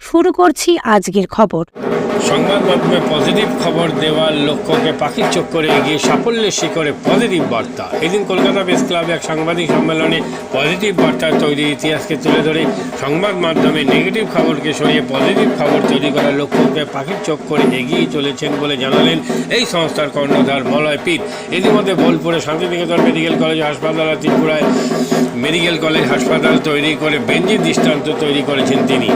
শুরু করছি আজকের খবর। সংবাদ মাধ্যমে পজিটিভ খবর দেওয়ার লক্ষ্যকে পাখির চোখ করে এগিয়ে সাফল্যের শিখরে পজিটিভ বার্তা। এদিন কলকাতা প্রেস ক্লাবে এক সাংবাদিক সম্মেলনে পজিটিভ বার্তার তৈরি ইতিহাসকে তুলে ধরে সংবাদ মাধ্যমে নেগেটিভ খবরকে সরিয়ে পজিটিভ খবর তৈরি করার লক্ষ্যকে পাখির চোখ করে এগিয়ে চলেছেন বলে জানালেন এই সংস্থার কর্ণধার মলয় পিত ইতিমধ্যে বোলপুরে শান্তিনিকেতন মেডিকেল কলেজ হাসপাতাল আর ত্রিপুরায় মেডিকেল কলেজ হাসপাতাল তৈরি করে বেঞ্জি দৃষ্টান্ত তৈরি করেছেন তিনি।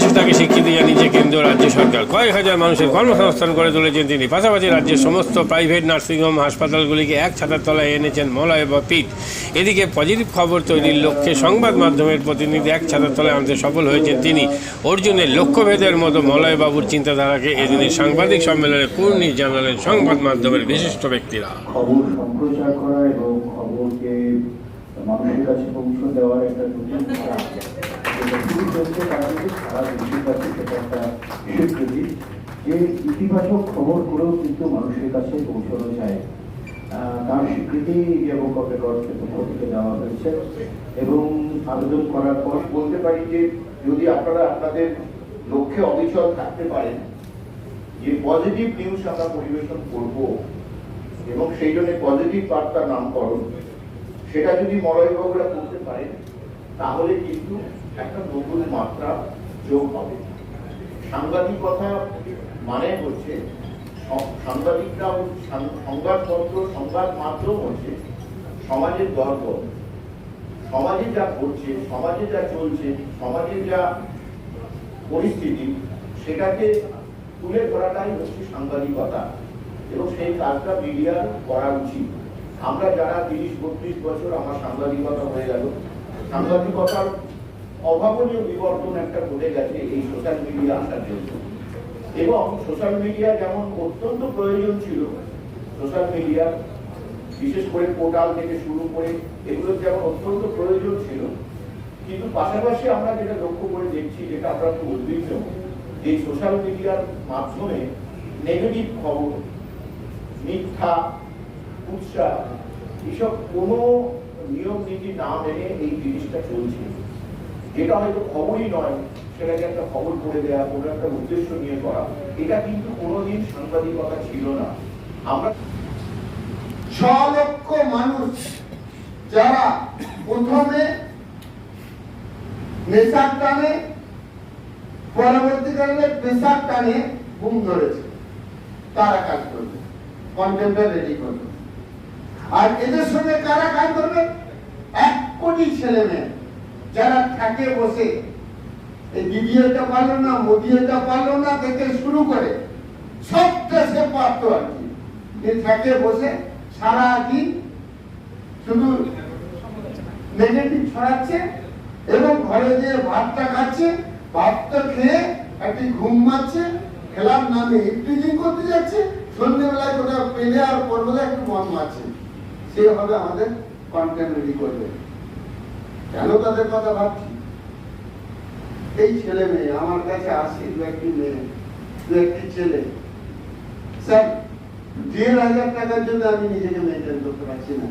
তার প্রচেষ্টাকে স্বীকৃতি জানিয়েছে কেন্দ্র রাজ্য সরকার। কয়েক হাজার মানুষের কর্মসংস্থান করে তুলেছেন তিনি। পাশাপাশি রাজ্যের সমস্ত প্রাইভেট নার্সিংহোম হাসপাতালগুলিকে এক ছাতার তলায় এনেছেন মলয় বা পিঠ। এদিকে পজিটিভ খবর তৈরির লক্ষ্যে সংবাদ মাধ্যমের প্রতিনিধি এক ছাতার তলায় আনতে সফল হয়েছেন তিনি। অর্জুনের লক্ষ্যভেদের মতো মলয়বাবুর চিন্তাধারাকে এদিনের সাংবাদিক সম্মেলনে কুর্নি জানালেন সংবাদ মাধ্যমের বিশিষ্ট ব্যক্তিরা। মানুষের কাছে দেওয়ার একটা যে ইতিবাচক খবরগুলোও কিন্তু মানুষের কাছে পৌঁছানো যায়। তার স্বীকৃতি এবং কপেকর্সের পক্ষ থেকে দেওয়া হয়েছে এবং আবেদন করার পর বলতে পারি যে যদি আপনারা আপনাদের লক্ষ্যে অবিচল থাকতে পারেন, যে পজিটিভ নিউজ আমরা পরিবেশন করব এবং সেই জন্য পজিটিভ বার্তার নামকরণ, সেটা যদি মলয়বাবুরা করতে পারেন, তাহলে কিন্তু একটা নতুন মাত্রা যোগ হবে। সাংবাদিকতা মানে হচ্ছে সাংবাদিকরা সংবাদপত্র, সংবাদ মাধ্যম হচ্ছে সমাজের দর্পণ সমাজে যা ঘটছে, সমাজে যা চলছে সমাজে যা পরিস্থিতি, সেটাকে তুলে ধরাটাই হচ্ছে সাংবাদিকতা। এবং সেই কাজটা মিডিয়ার করা উচিত। আমরা যারা তিরিশ, বত্রিশ বছর আমার সাংবাদিকতা হয়ে গেল, সাংবাদিকতার অভাবনীয় বিবর্তন একটা ঘটে গেছে এই সোশ্যাল মিডিয়া আসার জন্য। এবং সোশ্যাল মিডিয়া যেমন অত্যন্ত প্রয়োজন ছিল সোশ্যাল মিডিয়া বিশেষ করে পোর্টাল থেকে শুরু করে এগুলোর যেমন অত্যন্ত প্রয়োজন ছিল, কিন্তু পাশাপাশি আমরা যেটা লক্ষ্য করে দেখছি, যেটা আমরা খুব উদ্বিগ্ন, এই সোশ্যাল মিডিয়ার মাধ্যমে নেগেটিভ খবর, মিথ্যা, উৎসাহ, এসব কোনো নিয়ম নীতি না মেনে এই জিনিসটা চলছে। যেটা হয়তো খবরই নয়, সেটাকে একটা খবর করে দেওয়া কোনো একটা উদ্দেশ্য নিয়ে করা, এটা কিন্তু কোনোদিন সাংবাদিকতা ছিল না। আমরা ছ লক্ষ মানুষ যারা প্রথমে নেশার টানে, পরবর্তীকালে পেশার টানে ঘুম ধরেছে। তারা কাজ করবে কন্টেন্টটা রেডি করবে। আর এদের সঙ্গে কারা কাজ করবে? এক কোটি ছেলে মেয়ে। যারা থাকে বসে, এই দিদি পারল না মোদি এটা পারল না থেকে শুরু করে। সবটা সে পারতো আর কি। থাকে বসে সারা দিন শুধু নেগেটিভ ছড়াচ্ছে এবং ঘরে যে ভাতটা খাচ্ছে, ভাতটা খেয়ে একটি ঘুম মারছে, খেলার নামে ইফটিজিং করতে যাচ্ছে, সন্ধ্যেবেলায় ওটা পেলে আর পরবেলা একটু মন মারছে। সে হবে আমাদের কন্টেন্ট রেডি করবে। কেন তাদের কথা ভাবছি? এই ছেলে মেয়ে আমার কাছে আসি দু একটি মেয়ে, দু একটি ছেলে। স্যার, দেড় হাজার টাকার জন্য আমি নিজেকে মেনটেন করতে পারছি না।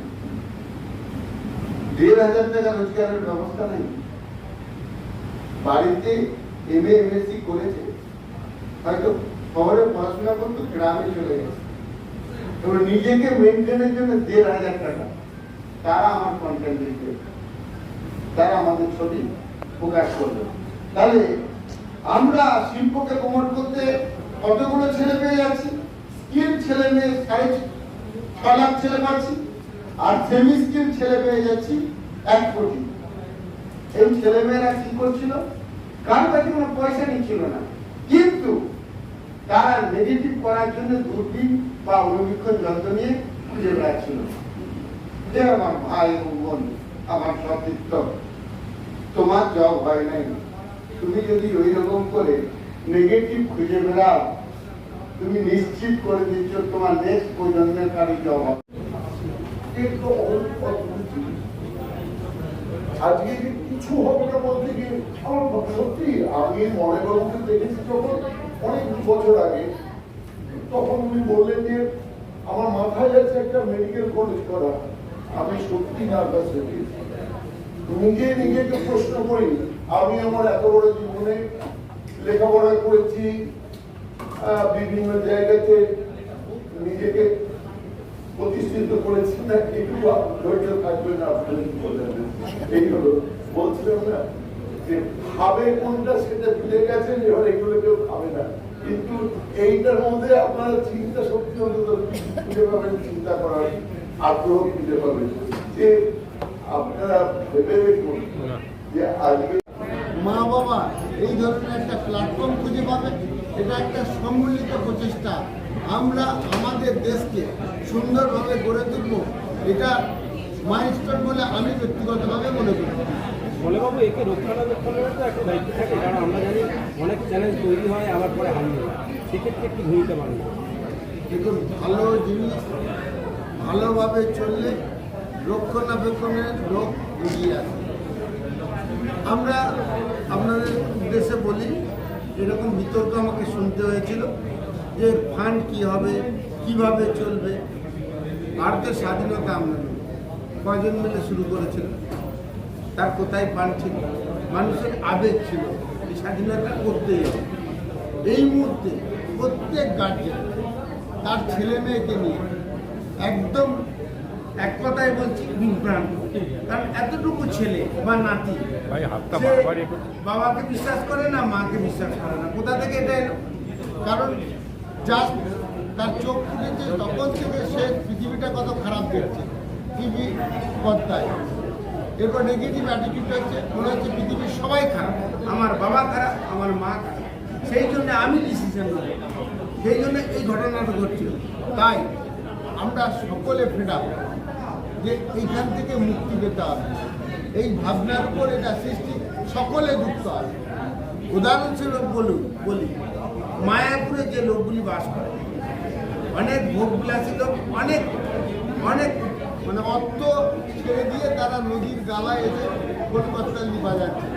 দেড় হাজার টাকা রোজগারের ব্যবস্থা নেই। বাড়িতে এম এ এমএসসি করেছে। হয়তো শহরে পড়াশোনা করতো, গ্রামে চলে গেছে। এবার নিজেকে মেনটেনের জন্য দেড় হাজার টাকা। তারা আমার কন্টেন্ট লিখবে তারা আমাদের ছবি প্রকাশ করবে। তাহলে আমরা শিল্পকে প্রমোট করতে কতগুলো ছেলে পেয়ে যাচ্ছি? স্কিল ছেলে মেয়ে সাড়ে ছ লাখ ছেলে পাচ্ছি, আর সেমি স্কিল ছেলে পেয়ে যাচ্ছি এক কোটি। এই ছেলে মেয়েরা কি করছিল? কারও কাছে কোনো পয়সা নিচ্ছিল না। কিন্তু তারা নেগেটিভ করার জন্য দূরবীন বা অনুবীক্ষণ যন্ত্র নিয়ে খুঁজে বেড়াচ্ছিল। যে আমার ভাই বোন, আমার সতীর্থ। তোমার জব হয় নাই। তুমি যদি ওই রকম করে নেগেটিভ খুঁজে বেড়াও, তুমি নিশ্চিত করে দিচ্ছ তোমার নেক্সট প্রজন্মের কারও জব হবে আজকে কিছু হবে না বলতে আমার সত্যি, আমি দেখেছি অনেক বছর আগে, তখন যে, আমার মাথায় আছে একটা মেডিকেল কলেজ করা। আমি সত্যি নার্ভাস হয়ে নিজে নিজেকে প্রশ্ন করি। আমি আমার এত বড় জীবনে লেখাপড়া করেছি বিভিন্ন জায়গাতে নিজেকে প্রতিষ্ঠিত করেছি। না, একটু ধৈর্য থাকবে না বললেন বলছিলাম না যে খাবে কোনটা সেটা ভুলে গেছেন, এবার এগুলো কেউ খাবে না। কিন্তু এইটার মধ্যে আপনারা চিন্তা শক্তি অন্তত খুঁজে পাবেন, চিন্তা করার আগ্রহ খুঁজে পাবেন। যে আপনারা ভেবে দেখুন যে আজকে মা বাবা এই ধরনের একটা প্ল্যাটফর্ম খুঁজে পাবে এটা একটা সম্মিলিত প্রচেষ্টা। আমরা আমাদের দেশকে সুন্দরভাবে গড়ে তুলব এটা মাইলস্টোন বলে আমি ব্যক্তিগতভাবে মনে করি। বলেবাবু একে রক্ষণাবেক্ষণের তো একটা দায়িত্ব থাকে কারণ আমরা জানি অনেক চ্যালেঞ্জ তৈরি হয় আবার পরে হারিয়ে সেক্ষেত্রে একটু ভূমিকা পালন দেখুন ভালো জিনিস ভালোভাবে চললে রক্ষণাবেক্ষণের লোক এগিয়ে আসে। আমরা আপনাদের উদ্দেশ্যে বলি, এরকম বিতর্ক আমাকে শুনতে হয়েছিল যে ফান্ড কি হবে, কীভাবে চলবে, ভারতের স্বাধীনতা আন্দোলন কয়জন মিলে শুরু করেছিল? তার কোথায় ফান্ড ছিল? মানুষের আবেগ ছিল এই স্বাধীনতা করতেই হবে। এই মুহূর্তে প্রত্যেক গার্জেন তার ছেলে মেয়েকে নিয়ে একদম এক কথায় বলছি বিভ্রান্ত কারণ এতটুকু ছেলে বা নাতি বাবাকে বিশ্বাস করে না মাকে বিশ্বাস করে না। কোথা থেকে এটা এলো? কারণ জাস্ট তার চোখ ফুটেছে তখন থেকে সে পৃথিবীটা কত খারাপ দেখছে। টিভি পর্দায়। এরপর নেগেটিভ অ্যাটিটিউড হচ্ছে মনে হচ্ছে পৃথিবীর সবাই খারাপ। আমার বাবা খারাপ আমার মা খারাপ। সেই জন্য আমি ডিসিশন নেব। সেই জন্য এই ঘটনাটা ঘটছিল তাই আমরা সকলে ফেড যে এইখান থেকে মুক্তি পেতে হবে। এই ভাবনার উপর এটা সৃষ্টি সকলে যুক্ত আছে। উদাহরণস্বরূপ বলুন, বলি, মায়াপুরে যে লোকগুলি বাস করে, অনেক ভোগবিলাসী লোক, অনেক অনেক মানে অর্থ ছেড়ে দিয়ে তারা নদীর গালায় এসে কলকাতালি বাজাচ্ছে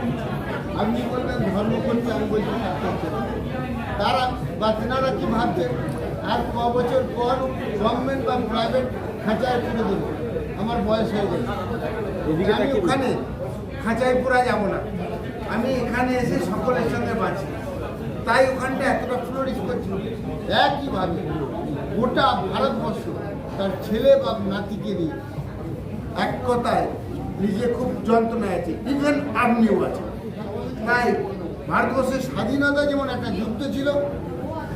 আপনি বলবেন, ধর্ম করছে আমি বলছি তারা, বা তেনারা কি ভাবছে আর ক বছর পর গভর্নমেন্ট বা প্রাইভেট খাঁচায় পুরে দেবো। আমার বয়স হয়ে গেছে। আমি ওখানে খাঁচায় পুরা যাব না। আমি এখানে এসে সকলের সঙ্গে বাঁচি। তাই ওখানটা এতটা ফ্লোরিশ করছিল। একইভাবে গোটা ভারতবর্ষ তার ছেলে বা নাতিকে নিয়ে এক কথায় নিজে খুব যন্ত্রণায় আছে ইভেন আপনিও আছে তাই ভারতবর্ষের স্বাধীনতা যেমন একটা যুদ্ধ ছিল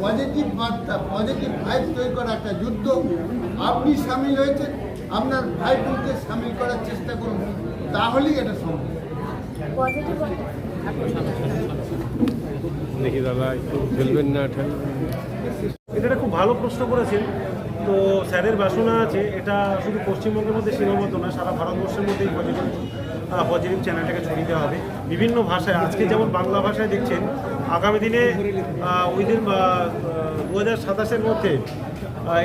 পজিটিভ বার্তা পজিটিভ ভাইব তৈরি করা একটা যুদ্ধ আপনি সামিল হয়েছেন। আপনার ভাই বোনকে সামিল করার চেষ্টা করুন তাহলেই এটা সম্ভব। দেখি দাদা একটু ফেলবেন না এটা? একটা খুব ভালো প্রশ্ন করেছেন। তো স্যারের বাসনা আছে এটা শুধু পশ্চিমবঙ্গের মধ্যে সীমাবদ্ধ না সারা ভারতবর্ষের মধ্যেই পজিটিভ পজিটিভ চ্যানেলটাকে ছড়িয়ে দেওয়া হবে। বিভিন্ন ভাষায় আজকে যেমন বাংলা ভাষায় দেখছেন আগামী দিনে উইদিন দু হাজার সাতাশের মধ্যে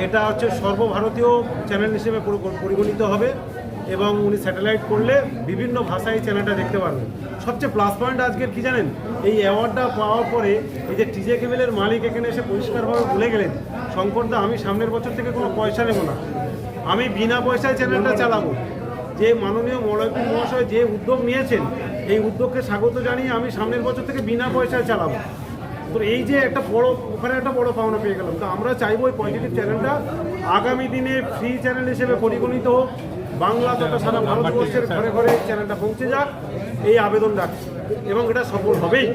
এটা হচ্ছে সর্বভারতীয় চ্যানেল হিসেবে পরিগণিত হবে এবং উনি স্যাটেলাইট করলে বিভিন্ন ভাষায় চ্যানেলটা দেখতে পারবেন। সবচেয়ে প্লাস পয়েন্ট আজকের কি জানেন? এই অ্যাওয়ার্ডটা পাওয়ার পরে এই যে টিজে কেবেলের মালিক এখানে এসে পরিষ্কারভাবে বলে গেলেন শঙ্করদা আমি সামনের বছর থেকে কোনো পয়সা নেব না। আমি বিনা পয়সায় চ্যানেলটা চালাবো। যে মাননীয় মলয়পুর মহাশয় যে উদ্যোগ নিয়েছেন, এই উদ্যোগকে স্বাগত জানিয়ে আমি সামনের বছর থেকে বিনা পয়সায় চালাবো। তো এই যে একটা বড়, ওখানে একটা বড় পাওনা পেয়ে গেলাম। তো আমরা চাইব ওই পজিটিভ চ্যানেলটা আগামী দিনে ফ্রি চ্যানেল হিসেবে পরিগণিত হোক। বাংলা তথা সারা ভারতবর্ষের ঘরে ঘরে চ্যানেলটা পৌঁছে যাক, এই আবেদন রাখছি। এবং এটা সফল হবেই।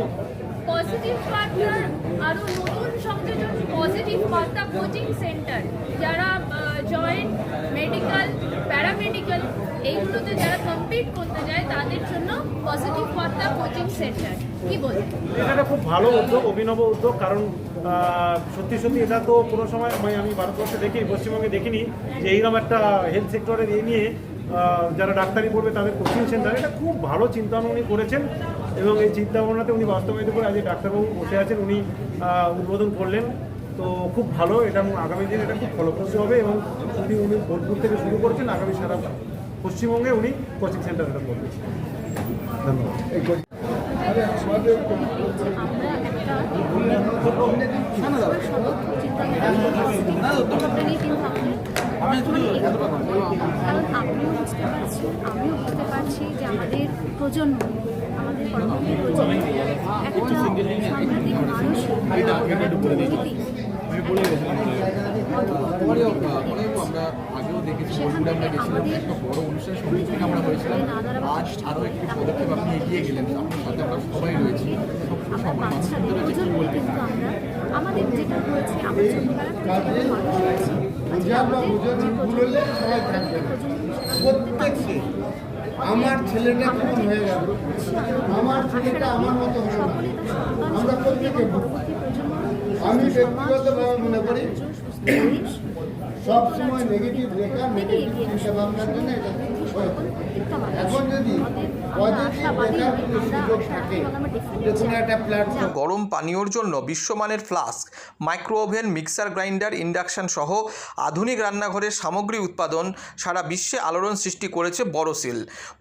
পজিটিভ পার্টনার আরও নতুন সংযোজন পজিটিভ কোচিং সেন্টার যারা এইগুলোতে যারা কমপ্লিট করতে যায়, তাদের জন্য পজিটিভ বার্তা কোচিং সেন্টার কি বলবেন এটা একটা খুব ভালো উদ্যোগ, অভিনব উদ্যোগ, কারণ সত্যি সত্যি এটা তো কোনো সময় আমি ভারতবর্ষে দেখিনি পশ্চিমবঙ্গে দেখিনি যে এইরকম একটা হেলথ সেক্টরের এ নিয়ে যারা ডাক্তারি পড়বে তাদের কোচিং সেন্টার এটা খুব ভালো চিন্তা ভাবনা উনি করেছেন এবং এই চিন্তা ভাবনাতে উনি বাস্তবায়িত করে আজকে ডাক্তারবাবু বসে আছেন, উনি উদ্বোধন করলেন। তো খুব ভালো, এটা আগামী দিন এটা খুব ফলপ্রসূ হবে এবং উনি উনি বোলপুর থেকে শুরু করেছেন, আগামী সারা পশ্চিমবঙ্গে উনি কোচিং সেন্টার এটা করবেন ধন্যবাদ। কারণ আপনিও বুঝতে পারছি আমিও বুঝতে পারছি যে আমাদের প্রজন্ম আমাদের প্রজন্ম একটা সাংঘাতিক আমরা দেখেছি আমরা বড় আমরা আজ একটি পদক্ষেপ আমরা প্রত্যেককে আমার ছেলেটা কেমন হয়ে গেল। আমার ছেলেটা আমার মতো হলো আমরা প্রত্যেকে আমি ব্যক্তিগতভাবে মনে করি সব সময় নেগেটিভ লেখা নেগেটিভ চিন্তা ভাবনার জন্য এটা গরম পানীয়র জন্য বিশ্বমানের flask micro oven mixer grinder induction সহ আধুনিক রান্নাঘরের সামগ্রী উৎপাদন সারা বিশ্বে আলোড়ন সৃষ্টি করেছে বড়সিল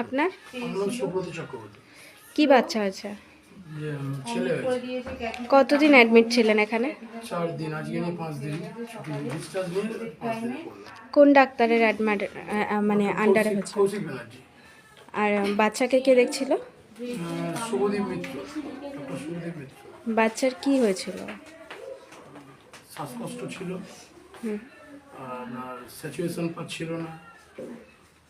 আপনার? কি বাচ্চা হয়েছে? কতদিন অ্যাডমিট ছিলেন এখানে? কোন ডাক্তারের মানে আন্ডারে হয়েছে? আর বাচ্চাকে কে দেখছিল? বাচ্চার কি হয়েছিল? শ্বাসকষ্ট ছিল। আর আপনার স্যাচুয়েশন পাচ্ছিল না।